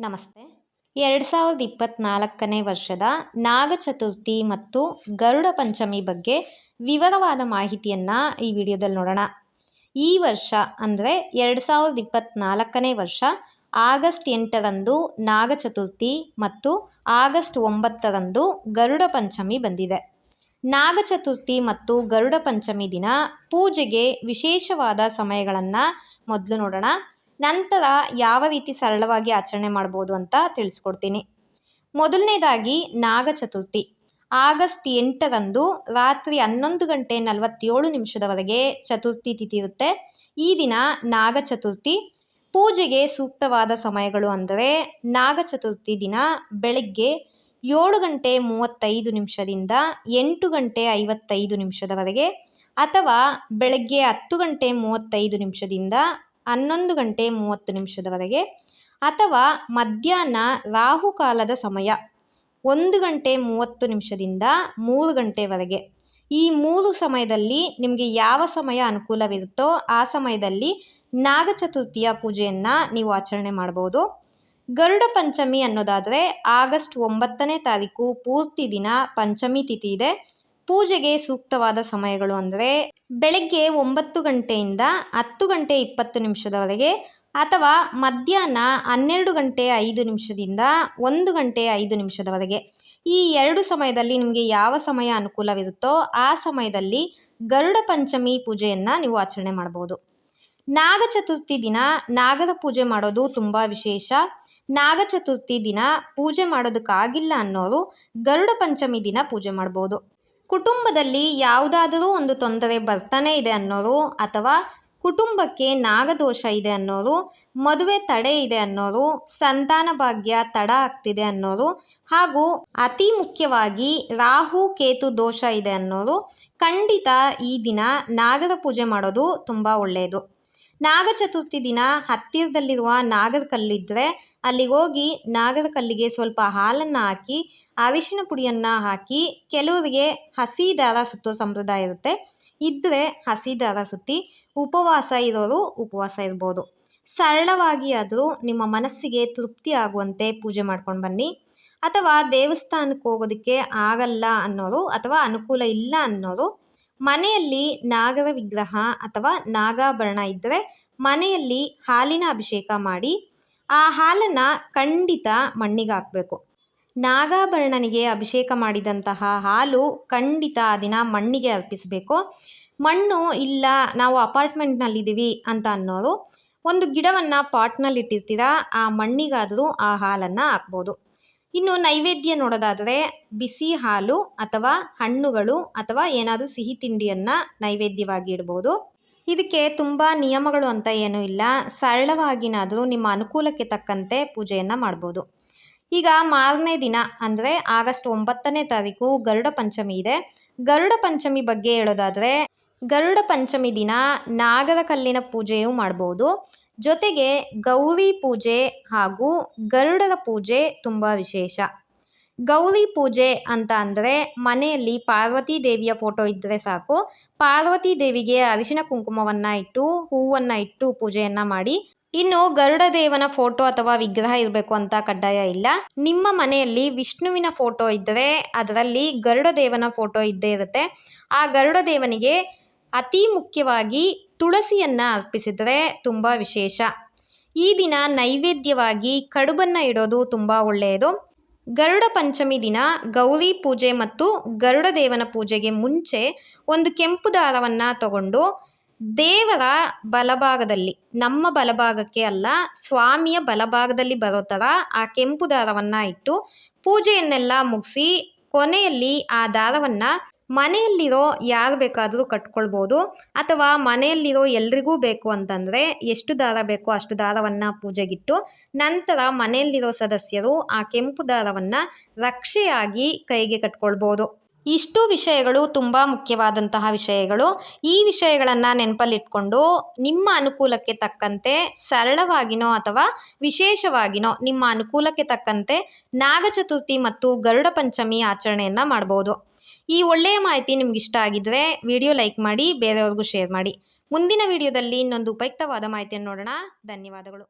ನಮಸ್ತೆ. ಎರಡು ಸಾವಿರದ ಇಪ್ಪತ್ತ್ನಾಲ್ಕನೇ ವರ್ಷದ ನಾಗಚತುರ್ಥಿ ಮತ್ತು ಗರುಡ ಪಂಚಮಿ ಬಗ್ಗೆ ವಿವರವಾದ ಮಾಹಿತಿಯನ್ನು ಈ ವಿಡಿಯೋದಲ್ಲಿ ನೋಡೋಣ. ಈ ವರ್ಷ ಅಂದರೆ ಎರಡು ಸಾವಿರದ ಇಪ್ಪತ್ತ್ನಾಲ್ಕನೇ ವರ್ಷ ಆಗಸ್ಟ್ ಎಂಟರಂದು ನಾಗಚತುರ್ಥಿ ಮತ್ತು ಆಗಸ್ಟ್ ಒಂಬತ್ತರಂದು ಗರುಡ ಪಂಚಮಿ ಬಂದಿದೆ. ನಾಗ ಚತುರ್ಥಿ ಮತ್ತು ಗರುಡ ಪಂಚಮಿ ದಿನ ಪೂಜೆಗೆ ವಿಶೇಷವಾದ ಸಮಯಗಳನ್ನು ಮೊದಲು ನೋಡೋಣ. ನಂತರ ಯಾವ ರೀತಿ ಸರಳವಾಗಿ ಆಚರಣೆ ಮಾಡ್ಬೋದು ಅಂತ ತಿಳಿಸ್ಕೊಡ್ತೀನಿ. ಮೊದಲನೇದಾಗಿ ನಾಗ ಚತುರ್ಥಿ. ಆಗಸ್ಟ್ ಎಂಟರಂದು ರಾತ್ರಿ ಹನ್ನೊಂದು ಗಂಟೆ ನಲವತ್ತೇಳು ನಿಮಿಷದವರೆಗೆ ಚತುರ್ಥಿ ತಿಥಿ ಇರುತ್ತೆ. ಈ ದಿನ ನಾಗ ಚತುರ್ಥಿ. ಪೂಜೆಗೆ ಸೂಕ್ತವಾದ ಸಮಯಗಳು ಅಂದರೆ ನಾಗ ಚತುರ್ಥಿ ದಿನ ಬೆಳಗ್ಗೆ ಏಳು ಗಂಟೆ ಮೂವತ್ತೈದು ನಿಮಿಷದಿಂದ ಎಂಟು ಗಂಟೆ ಐವತ್ತೈದು ನಿಮಿಷದವರೆಗೆ ಅಥವಾ ಬೆಳಗ್ಗೆ ಹತ್ತು ಗಂಟೆ ಮೂವತ್ತೈದು ನಿಮಿಷದಿಂದ ಹನ್ನೊಂದು ಗಂಟೆ ಮೂವತ್ತು ನಿಮಿಷದವರೆಗೆ ಅಥವಾ ಮಧ್ಯಾಹ್ನ ರಾಹುಕಾಲದ ಸಮಯ ಒಂದು ಗಂಟೆ ಮೂವತ್ತು ನಿಮಿಷದಿಂದ ಮೂರು ಗಂಟೆವರೆಗೆ. ಈ ಮೂರು ಸಮಯದಲ್ಲಿ ನಿಮಗೆ ಯಾವ ಸಮಯ ಅನುಕೂಲವಿರುತ್ತೋ ಆ ಸಮಯದಲ್ಲಿ ನಾಗಚತುರ್ಥಿಯ ಪೂಜೆಯನ್ನು ನೀವು ಆಚರಣೆ ಮಾಡ್ಬೋದು ಗರುಡ ಪಂಚಮಿ ಅನ್ನೋದಾದರೆ ಆಗಸ್ಟ್ ಒಂಬತ್ತನೇ ತಾರೀಕು ಪೂರ್ತಿ ದಿನ ಪಂಚಮಿ ತಿಥಿ ಇದೆ. ಪೂಜೆಗೆ ಸೂಕ್ತವಾದ ಸಮಯಗಳು ಅಂದರೆ ಬೆಳಗ್ಗೆ ಒಂಬತ್ತು ಗಂಟೆಯಿಂದ ಹತ್ತು ಗಂಟೆ ಇಪ್ಪತ್ತು ನಿಮಿಷದವರೆಗೆ ಅಥವಾ ಮಧ್ಯಾಹ್ನ ಹನ್ನೆರಡು ಗಂಟೆ ಐದು ನಿಮಿಷದಿಂದ ಒಂದು ಗಂಟೆ ಐದು ನಿಮಿಷದವರೆಗೆ. ಈ ಎರಡು ಸಮಯದಲ್ಲಿ ನಿಮಗೆ ಯಾವ ಸಮಯ ಅನುಕೂಲವಿರುತ್ತೋ ಆ ಸಮಯದಲ್ಲಿ ಗರುಡ ಪಂಚಮಿ ಪೂಜೆಯನ್ನು ನೀವು ಆಚರಣೆ ಮಾಡ್ಬೋದು ನಾಗ ಚತುರ್ಥಿ ದಿನ ನಾಗದ ಪೂಜೆ ಮಾಡೋದು ತುಂಬ ವಿಶೇಷ. ನಾಗ ಚತುರ್ಥಿ ದಿನ ಪೂಜೆ ಮಾಡೋದಕ್ಕಾಗಿಲ್ಲ ಅನ್ನೋರು ಗರುಡ ಪಂಚಮಿ ದಿನ ಪೂಜೆ ಮಾಡ್ಬೋದು ಕುಟುಂಬದಲ್ಲಿ ಯಾವುದಾದರೂ ಒಂದು ತೊಂದರೆ ಬರ್ತಾನೆ ಇದೆ ಅನ್ನೋರು ಅಥವಾ ಕುಟುಂಬಕ್ಕೆ ನಾಗದೋಷ ಇದೆ ಅನ್ನೋರು, ಮದುವೆ ತಡೆ ಇದೆ ಅನ್ನೋರು, ಸಂತಾನ ಭಾಗ್ಯ ತಡ ಆಗ್ತಿದೆ ಅನ್ನೋರು ಹಾಗೂ ಅತಿ ಮುಖ್ಯವಾಗಿ ರಾಹು ಕೇತು ದೋಷ ಇದೆ ಅನ್ನೋರು ಖಂಡಿತ ಈ ದಿನ ನಾಗರ ಪೂಜೆ ಮಾಡೋದು ತುಂಬ ಒಳ್ಳೆಯದು. ನಾಗ ಚತುರ್ಥಿ ದಿನ ಹತ್ತಿರದಲ್ಲಿರುವ ನಾಗರ ಕಲ್ಲಿದ್ದರೆ ಅಲ್ಲಿಗೆ ಹೋಗಿ ನಾಗರ ಕಲ್ಲಿಗೆ ಸ್ವಲ್ಪ ಹಾಲನ್ನು ಹಾಕಿ, ಅರಿಶಿನ ಪುಡಿಯನ್ನು ಹಾಕಿ, ಕೆಲವರಿಗೆ ಹಸಿ ದಾರ ಸುತ್ತೋ ಸಂಪ್ರದಾಯ ಇರುತ್ತೆ. ಇದ್ದರೆ ಹಸಿ ದಾರ ಸುತ್ತಿ ಉಪವಾಸ ಇರೋರು ಉಪವಾಸ ಇರ್ಬೋದು. ಸರಳವಾಗಿ ಆದರೂ ನಿಮ್ಮ ಮನಸ್ಸಿಗೆ ತೃಪ್ತಿ ಆಗುವಂತೆ ಪೂಜೆ ಮಾಡ್ಕೊಂಡು ಬನ್ನಿ. ಅಥವಾ ದೇವಸ್ಥಾನಕ್ಕೆ ಹೋಗೋದಕ್ಕೆ ಆಗಲ್ಲ ಅನ್ನೋರು ಅಥವಾ ಅನುಕೂಲ ಇಲ್ಲ ಅನ್ನೋರು ಮನೆಯಲ್ಲಿ ನಾಗರ ವಿಗ್ರಹ ಅಥವಾ ನಾಗಾಭರಣ ಇದ್ದರೆ ಮನೆಯಲ್ಲಿ ಹಾಲಿನ ಅಭಿಷೇಕ ಮಾಡಿ, ಆ ಹಾಲನ್ನು ಖಂಡಿತ ಮಣ್ಣಿಗೆ ಹಾಕಬೇಕು. ನಾಗಾಭರಣನಿಗೆ ಅಭಿಷೇಕ ಮಾಡಿದಂತಹ ಹಾಲು ಖಂಡಿತ ದಿನ ಮಣ್ಣಿಗೆ ಅರ್ಪಿಸಬೇಕು. ಮಣ್ಣು ಇಲ್ಲ, ನಾವು ಅಪಾರ್ಟ್ಮೆಂಟ್ನಲ್ಲಿದ್ದೀವಿ ಅಂತ ಅನ್ನೋರು ಒಂದು ಗಿಡವನ್ನು ಪಾಟ್ನಲ್ಲಿ ಇಟ್ಟಿರ್ತೀರಾ ಆ ಮಣ್ಣಿಗಾದರೂ ಆ ಹಾಲನ್ನು ಹಾಕ್ಬೋದು. ಇನ್ನು ನೈವೇದ್ಯ ನೋಡೋದಾದರೆ ಬಿಸಿ ಹಾಲು ಅಥವಾ ಹಣ್ಣುಗಳು ಅಥವಾ ಏನಾದರೂ ಸಿಹಿ ತಿಂಡಿಯನ್ನು ನೈವೇದ್ಯವಾಗಿ ಇಡ್ಬೋದು. ಇದಕ್ಕೆ ತುಂಬ ನಿಯಮಗಳು ಅಂತ ಏನೂ ಇಲ್ಲ. ಸರಳವಾಗಿನಾದರೂ ನಿಮ್ಮ ಅನುಕೂಲಕ್ಕೆ ತಕ್ಕಂತೆ ಪೂಜೆಯನ್ನು ಮಾಡ್ಬೋದು. ಈಗ ಮಾರನೇ ದಿನ ಅಂದರೆ ಆಗಸ್ಟ್ ಒಂಬತ್ತನೇ ತಾರೀಕು ಗರುಡ ಪಂಚಮಿ ಇದೆ. ಗರುಡ ಪಂಚಮಿ ಬಗ್ಗೆ ಹೇಳೋದಾದರೆ ಗರುಡ ಪಂಚಮಿ ದಿನ ನಾಗರ ಕಲ್ಲಿನ ಪೂಜೆಯೂ ಮಾಡ್ಬೋದು. ಜೊತೆಗೆ ಗೌರಿ ಪೂಜೆ ಹಾಗೂ ಗರುಡರ ಪೂಜೆ ತುಂಬ ವಿಶೇಷ. ಗೌರಿ ಪೂಜೆ ಅಂತ ಅಂದರೆ ಮನೆಯಲ್ಲಿ ಪಾರ್ವತಿ ದೇವಿಯ ಫೋಟೋ ಇದ್ದರೆ ಸಾಕು. ಪಾರ್ವತಿ ದೇವಿಗೆ ಅರಿಶಿನ ಕುಂಕುಮವನ್ನು ಇಟ್ಟು, ಹೂವನ್ನು ಇಟ್ಟು ಪೂಜೆಯನ್ನು ಮಾಡಿ. ಇನ್ನು ಗರುಡ ದೇವನ ಫೋಟೋ ಅಥವಾ ವಿಗ್ರಹ ಇರಬೇಕು ಅಂತ ಕಡ್ಡಾಯ ಇಲ್ಲ. ನಿಮ್ಮ ಮನೆಯಲ್ಲಿ ವಿಷ್ಣುವಿನ ಫೋಟೋ ಇದ್ದರೆ ಅದರಲ್ಲಿ ಗರುಡ ದೇವನ ಫೋಟೋ ಇದ್ದೇ ಇರುತ್ತೆ. ಆ ಗರುಡ ದೇವನಿಗೆ ಅತಿ ಮುಖ್ಯವಾಗಿ ತುಳಸಿಯನ್ನು ಅರ್ಪಿಸಿದರೆ ತುಂಬ ವಿಶೇಷ. ಈ ದಿನ ನೈವೇದ್ಯವಾಗಿ ಕಡುಬನ್ನು ಇಡೋದು ತುಂಬ ಒಳ್ಳೆಯದು. ಗರುಡ ಪಂಚಮಿ ದಿನ ಗೌರಿ ಪೂಜೆ ಮತ್ತು ಗರುಡ ದೇವನ ಪೂಜೆಗೆ ಮುಂಚೆ ಒಂದು ಕೆಂಪು ದಾರವನ್ನು ತಗೊಂಡು ದೇವರ ಬಲಭಾಗದಲ್ಲಿ, ನಮ್ಮ ಬಲಭಾಗಕ್ಕೆ ಅಲ್ಲ, ಸ್ವಾಮಿಯ ಬಲಭಾಗದಲ್ಲಿ ಬರೋ ಥರ ಆ ಕೆಂಪು ದಾರವನ್ನು ಇಟ್ಟು ಪೂಜೆಯನ್ನೆಲ್ಲ ಮುಗಿಸಿ ಕೊನೆಯಲ್ಲಿ ಆ ದಾರವನ್ನು ಮನೆಯಲ್ಲಿರೋ ಯಾರು ಬೇಕಾದರೂ ಕಟ್ಕೊಳ್ಬೋದು. ಅಥವಾ ಮನೆಯಲ್ಲಿರೋ ಎಲ್ರಿಗೂ ಬೇಕು ಅಂತಂದರೆ ಎಷ್ಟು ದಾರ ಬೇಕೋ ಅಷ್ಟು ದಾರವನ್ನು ಪೂಜೆಗಿಟ್ಟು, ನಂತರ ಮನೆಯಲ್ಲಿರೋ ಸದಸ್ಯರು ಆ ಕೆಂಪು ದಾರವನ್ನು ರಕ್ಷೆಯಾಗಿ ಕೈಗೆ ಕಟ್ಕೊಳ್ಬೋದು. ಇಷ್ಟು ವಿಷಯಗಳು ತುಂಬ ಮುಖ್ಯವಾದಂತಹ ವಿಷಯಗಳು. ಈ ವಿಷಯಗಳನ್ನು ನೆನಪಲ್ಲಿಟ್ಕೊಂಡು ನಿಮ್ಮ ಅನುಕೂಲಕ್ಕೆ ತಕ್ಕಂತೆ ಸರಳವಾಗಿನೋ ಅಥವಾ ವಿಶೇಷವಾಗಿನೋ ನಿಮ್ಮ ಅನುಕೂಲಕ್ಕೆ ತಕ್ಕಂತೆ ನಾಗಚತುರ್ಥಿ ಮತ್ತು ಗರುಡ ಪಂಚಮಿ ಆಚರಣೆಯನ್ನು ಮಾಡ್ಬೋದು. ಈ ಒಳ್ಳೆಯ ಮಾಹಿತಿ ನಿಮ್ಗೆ ಇಷ್ಟ ಆಗಿದ್ರೆ ವಿಡಿಯೋ ಲೈಕ್ ಮಾಡಿ, ಬೇರೆಯವ್ರಿಗೂ ಶೇರ್ ಮಾಡಿ. ಮುಂದಿನ ವಿಡಿಯೋದಲ್ಲಿ ಇನ್ನೊಂದು ಉಪಯುಕ್ತವಾದ ಮಾಹಿತಿಯನ್ನು ನೋಡೋಣ. ಧನ್ಯವಾದಗಳು.